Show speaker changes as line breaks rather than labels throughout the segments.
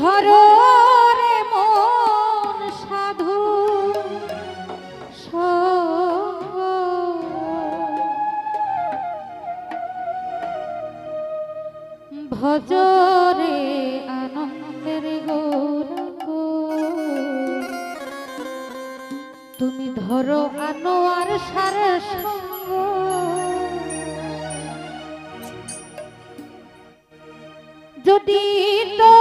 ধরো রে মন সাধু। ভজরে আনন্দের গৌরঙ্গ তুমি ধরো আনো আর সারে সঙ্গ যদি তরিতে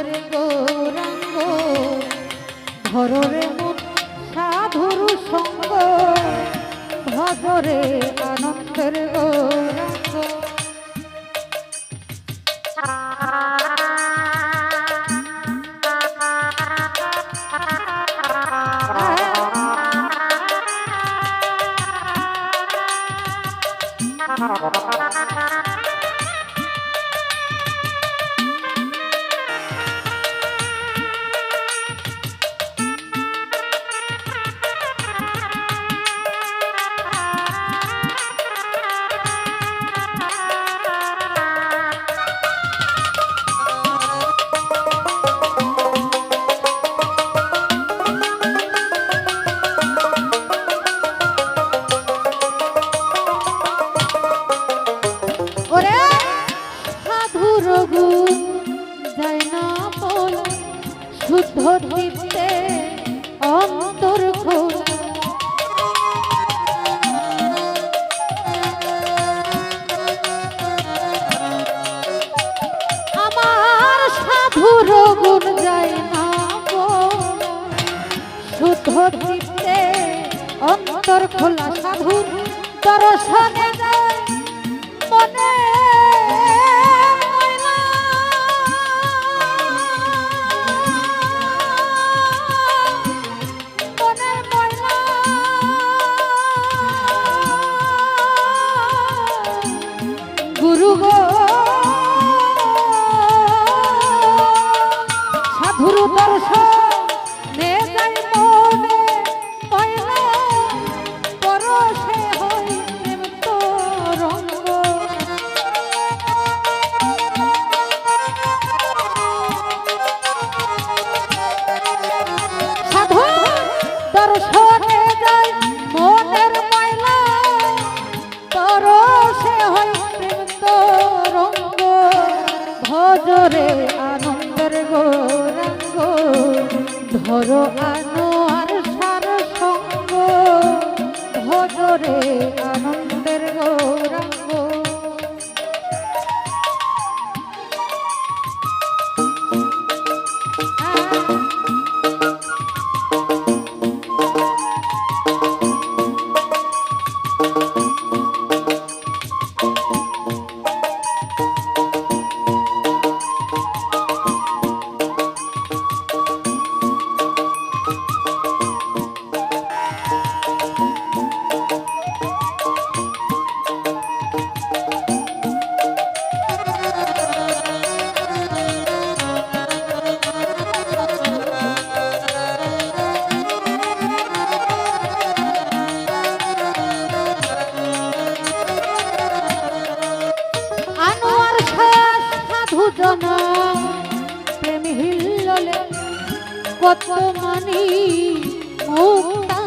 আনন্দের গৌরাঙ্গ ধররে সাধুর সঙ্গ ভজরে আনন্দের গৌরাঙ্গ। ওরে দীপ্তে অন্তর আমার সাধুর গুণ যায় না শুদ্ধ দীপ্তে অন্তর খোলা সাধুর দর্শনে যায়। মনে ভজরে আনন্দের গৌরাঙ্গ। ধরো আনো আর সার সঙ্গ। ভজরে আনন্দের গৌরাঙ্গ। আনোয়ার সাধু জন প্রেম হিল্ললে কত মানি মুক্তা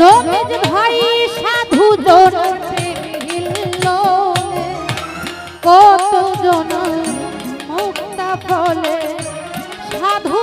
রমেশ ভাই সাধু জন কত জন মুক্তা ফলে। সাধু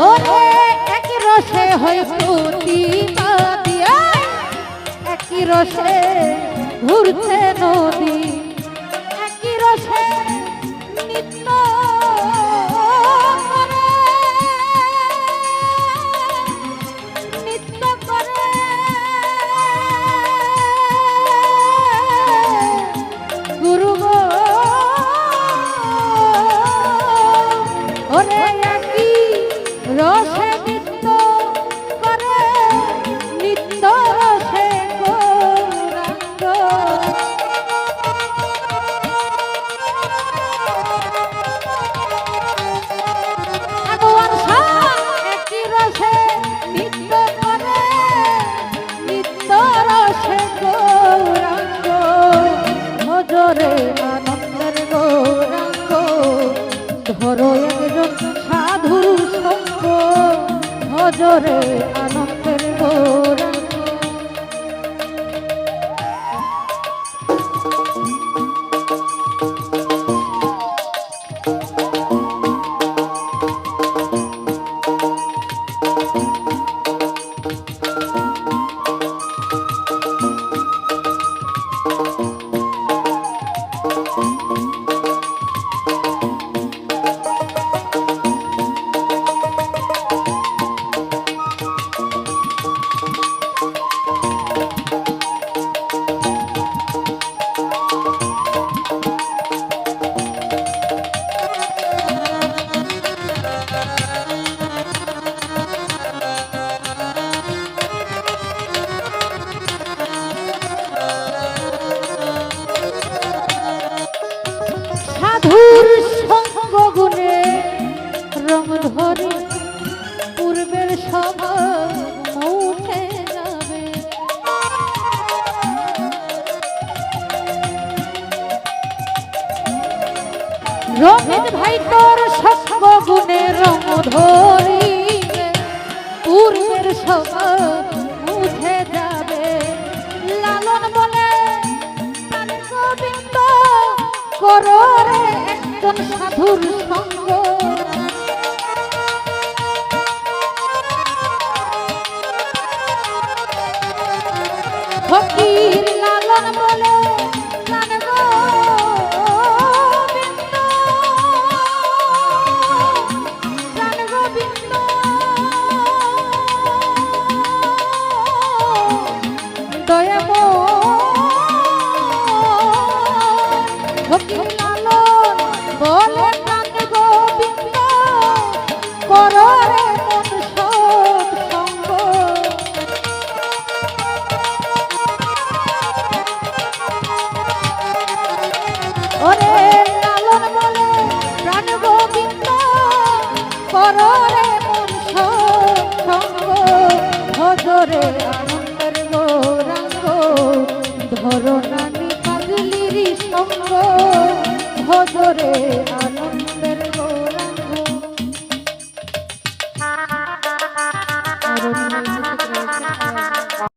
ওরে এক রসে হই প্রতিবাদী রসে নিত্য ধরো একজন সাধুর সঙ্গ ভজরে আনন্দের গৌরাঙ্গ। সাধুর গুণে রং ধরে, পূর্বের সব উঠে যাবে। ভাই তোর সঙ্গ গুণে রং ধরিবে, পূর্বের সব উঠে যাবে। লালন বলে করো রে একজন সাধুর সঙ্গ। ফকির লালন বলে সঙ্গ ভজরে আনন্দ